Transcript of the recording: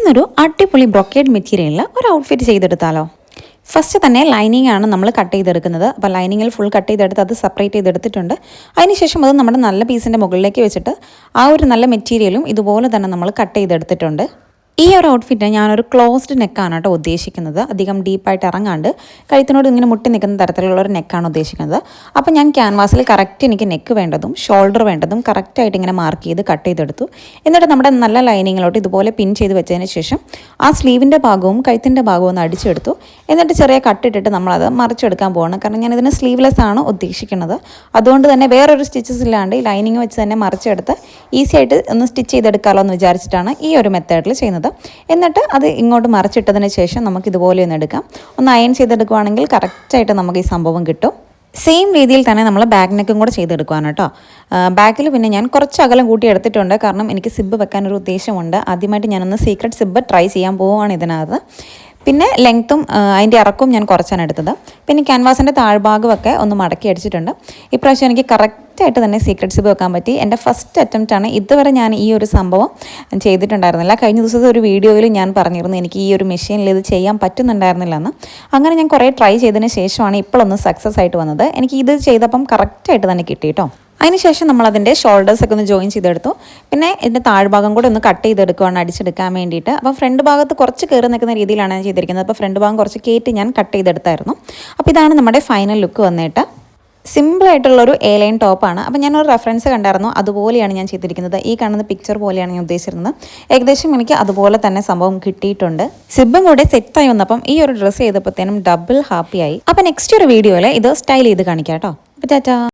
ഇന്നൊരു അടിപൊളി ബ്രൊക്കേഡ് മെറ്റീരിയലിൽ ഒരു ഔട്ട്ഫിറ്റ് ചെയ്തെടുത്താലോ? ഫസ്റ്റ് തന്നെ ലൈനിങ് ആണ് നമ്മൾ കട്ട് ചെയ്തെടുക്കുന്നത്. അപ്പോൾ ലൈനിങ്ങിൽ ഫുൾ കട്ട് ചെയ്തെടുത്ത് അത് സെപ്പറേറ്റ് ചെയ്തെടുത്തിട്ടുണ്ട്. അതിനുശേഷം അത് നമ്മുടെ നല്ല പീസിന്റെ മുകളിലേക്ക് വെച്ചിട്ട് ആ ഒരു നല്ല മെറ്റീരിയലും ഇതുപോലെ തന്നെ നമ്മൾ കട്ട് ചെയ്തെടുത്തിട്ടുണ്ട്. ഈ ഒരു ഔട്ട്ഫിറ്റ് ഞാനൊരു ക്ലോസ്ഡ് നെക്കാണ് കേട്ടോ ഉദ്ദേശിക്കുന്നത്. അധികം ഡീപ്പായിട്ട് ഇറങ്ങാണ്ട് കഴുത്തിനോട് ഇങ്ങനെ മുട്ടി നിൽക്കുന്ന തരത്തിലുള്ള ഒരു നെക്കാണ് ഉദ്ദേശിക്കുന്നത്. അപ്പോൾ ഞാൻ ക്യാൻവാസിൽ കറക്റ്റ് എനിക്ക് നെക്ക് വേണ്ടതും ഷോൾഡർ വേണ്ടതും കറക്റ്റായിട്ട് ഇങ്ങനെ മാർക്ക് ചെയ്ത് കട്ട് ചെയ്തെടുത്തു. എന്നിട്ട് നമ്മുടെ നല്ല ലൈനിങ്ങിലോട്ട് ഇതുപോലെ പിൻ ചെയ്ത് വെച്ചതിന് ശേഷം ആ സ്ലീവിന്റെ ഭാഗവും കഴുത്തിന്റെ ഭാഗവും ഒന്ന് അടിച്ചെടുത്തു. എന്നിട്ട് ചെറിയ കട്ടിട്ടിട്ട് നമ്മളത് മറിച്ചെടുക്കാൻ പോവാണ്. കാരണം ഞാൻ സ്ലീവ്ലെസ് ആണ് ഉദ്ദേശിക്കുന്നത്. അതുകൊണ്ട് തന്നെ വേറൊരു സ്റ്റിച്ചസ് ഇല്ലാണ്ട് ഈ ലൈനിങ് വെച്ച് തന്നെ മറിച്ചെടുത്ത് ഈസി ആയിട്ട് ഒന്ന് സ്റ്റിച്ച് ചെയ്തെടുക്കാമല്ലോ എന്ന് വിചാരിച്ചിട്ടാണ് ഈ ഒരു മെത്തേഡിൽ ചെയ്യുന്നത്. എന്നിട്ട് അത് ഇങ്ങോട്ട് മറിച്ചിട്ടതിന് ശേഷം നമുക്ക് ഇതുപോലെ ഒന്ന് എടുക്കാം. ഒന്ന് അയൺ ചെയ്തെടുക്കുവാണെങ്കിൽ കറക്റ്റായിട്ട് നമുക്ക് ഈ സംഭവം കിട്ടും. സെയിം രീതിയിൽ തന്നെ നമ്മൾ ബാക്ക് നെക്കും കൂടെ ചെയ്തെടുക്കുവാണ് കേട്ടോ. ബാക്കിൽ പിന്നെ ഞാൻ കുറച്ച് അകലം കൂട്ടി എടുത്തിട്ടുണ്ട്. കാരണം എനിക്ക് സിബ് വെക്കാനൊരു ഉദ്ദേശമുണ്ട്. ആദ്യമായിട്ട് ഞാനൊന്ന് സീക്രട്ട് സിബ് ട്രൈ ചെയ്യാൻ പോവുകയാണ് ഇതിനകത്ത്. പിന്നെ ലെങ്ത്തും അതിന്റെ ഇറക്കും ഞാൻ കുറച്ചാണ് എടുത്തത്. പിന്നെ ക്യാൻവാസിന്റെ താഴ്ഭാഗമൊക്കെ ഒന്ന് മടക്കി അടിച്ചിട്ടുണ്ട്. ഇപ്രാവശ്യം എനിക്ക് കറക്റ്റായിട്ട് തന്നെ സീക്രട്ട് വെക്കാൻ പറ്റി. എന്റെ ഫസ്റ്റ് അറ്റംപ്റ്റ് ആണ് ഇതുവരെ ഞാൻ ഈ ഒരു സംഭവം ചെയ്തിട്ടുണ്ടായിരുന്നില്ല. കഴിഞ്ഞ ദിവസത്തെ ഒരു വീഡിയോയിൽ ഞാൻ പറഞ്ഞിരുന്നു എനിക്ക് ഈ ഒരു മെഷീനിൽ ഇത് ചെയ്യാൻ പറ്റുന്നുണ്ടായിരുന്നില്ല എന്ന് അങ്ങനെ ഞാൻ കുറേ ട്രൈ ചെയ്തതിന് ശേഷമാണ് ഇപ്പോഴൊന്ന് സക്സസ് ആയിട്ട് വന്നത്. എനിക്ക് ഇത് ചെയ്തപ്പം കറക്റ്റായിട്ട് തന്നെ കിട്ടി കേട്ടോ അതിനുശേഷം നമ്മൾ അതിന്റെ ഷോൾഡേഴ്സ് ഒക്കെ ഒന്ന് ജോയിൻ ചെയ്തെടുത്തു. പിന്നെ ഇതിന്റെ താഴ്ഭാഗം കൂടെ ഒന്ന് കട്ട് ചെയ്തെടുക്കുകയാണ് അടിച്ചെടുക്കാൻ വേണ്ടിയിട്ട്. അപ്പോൾ ഫ്രണ്ട് ഭാഗത്ത് കുറച്ച് കയറി നിൽക്കുന്ന രീതിയിലാണ് ഞാൻ ചെയ്തിരിക്കുന്നത്. അപ്പോൾ ഫ്രണ്ട് ഭാഗം കുറച്ച് കയറ്റി ഞാൻ കട്ട് ചെയ്തെടുത്തായിരുന്നു. അപ്പോൾ ഇതാണ് നമ്മുടെ ഫൈനൽ ലുക്ക് വന്നിട്ട്. സിമ്പിളായിട്ടുള്ളൊരു എ ലൈൻ ടോപ്പാണ് അപ്പോൾ ഞാനൊരു റെഫറൻസ് കണ്ടായിരുന്നു. അതുപോലെയാണ് ഞാൻ ചെയ്തിരിക്കുന്നത്. ഈ കാണുന്ന പിക്ചർ പോലെയാണ് ഞാൻ ഉദ്ദേശിച്ചിരുന്നത്. ഏകദേശം എനിക്ക് അതുപോലെ തന്നെ സംഭവം കിട്ടിയിട്ടുണ്ട്. സിബും കൂടെ സെറ്റായി വന്നപ്പം ഈ ഒരു ഡ്രസ്സ് ചെയ്തപ്പോഴത്തേനും ഡബിൾ ഹാപ്പിയായി അപ്പോൾ നെക്സ്റ്റ് ഒരു വീഡിയോയിൽ ഇത് സ്റ്റൈൽ ചെയ്ത് കാണിക്കാം കേട്ടോ. അപ്പോൾ ടാറ്റാ.